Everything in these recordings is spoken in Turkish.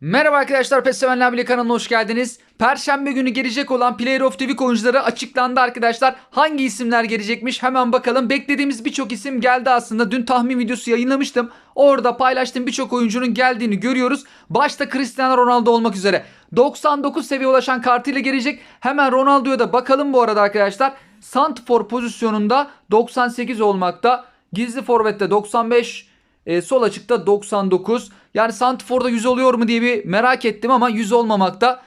Merhaba arkadaşlar PES Sevenler kanalına hoş geldiniz. Perşembe günü gelecek olan Player of the Week oyuncuları açıklandı arkadaşlar. Hangi isimler gelecekmiş hemen bakalım. Beklediğimiz birçok isim geldi aslında. Dün tahmin videosu yayınlamıştım. Orada paylaştığım birçok oyuncunun geldiğini görüyoruz. Başta Cristiano Ronaldo olmak üzere. 99 seviye ulaşan kartıyla gelecek. Hemen Ronaldo'ya da bakalım bu arada arkadaşlar. Santfor pozisyonunda 98 olmakta. Gizli forvette 95, e, sol açıkta 99. Yani Santifor'da 100 oluyor mu diye bir merak ettim ama 100 olmamakta.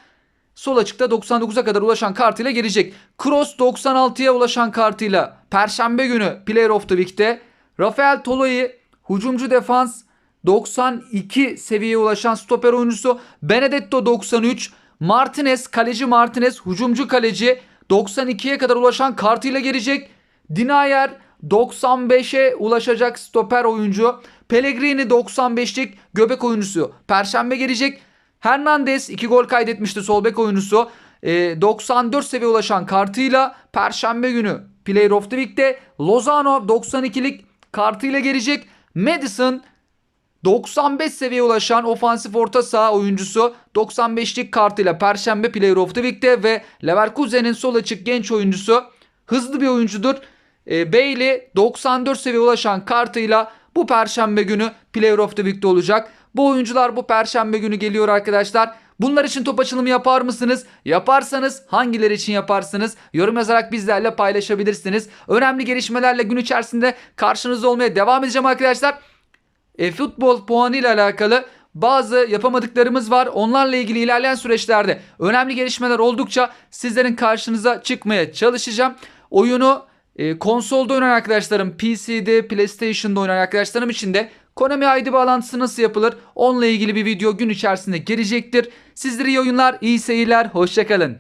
Sol açıkta 99'a kadar ulaşan kartıyla gelecek. Kroos 96'ya ulaşan kartıyla Perşembe günü Player of the Week'te. Rafael Toloi hücumcu defans 92 seviyeye ulaşan stoper oyuncusu. Benedetto 93. Martinez kaleci Martinez hücumcu kaleci 92'ye kadar ulaşan kartıyla gelecek. Dinayer 95'e ulaşacak stoper oyuncu. Pellegrini 95'lik göbek oyuncusu. Perşembe gelecek. Hernandez 2 gol kaydetmişti sol bek oyuncusu. Ee, 94 seviye ulaşan kartıyla Perşembe günü Player of the Week'te Lozano 92'lik kartıyla gelecek. Madison 95 seviyeye ulaşan ofansif orta saha oyuncusu 95'lik kartıyla Perşembe Player of the Week'te ve Leverkusen'in sol açık genç oyuncusu hızlı bir oyuncudur. E, Bailey 94 seviye ulaşan kartıyla bu perşembe günü Player of the Week'te olacak. Bu oyuncular bu perşembe günü geliyor arkadaşlar. Bunlar için top açılımı yapar mısınız? Yaparsanız hangileri için yaparsınız? Yorum yazarak bizlerle paylaşabilirsiniz. Önemli gelişmelerle gün içerisinde karşınızda olmaya devam edeceğim arkadaşlar. E, futbol puanı ile alakalı bazı yapamadıklarımız var. Onlarla ilgili ilerleyen süreçlerde önemli gelişmeler oldukça sizlerin karşınıza çıkmaya çalışacağım. Oyunu e, konsolda oynayan arkadaşlarım, PC'de, PlayStation'da oynayan arkadaşlarım için de Konami ID bağlantısı nasıl yapılır? Onunla ilgili bir video gün içerisinde gelecektir. Sizlere iyi oyunlar, iyi seyirler, hoşçakalın.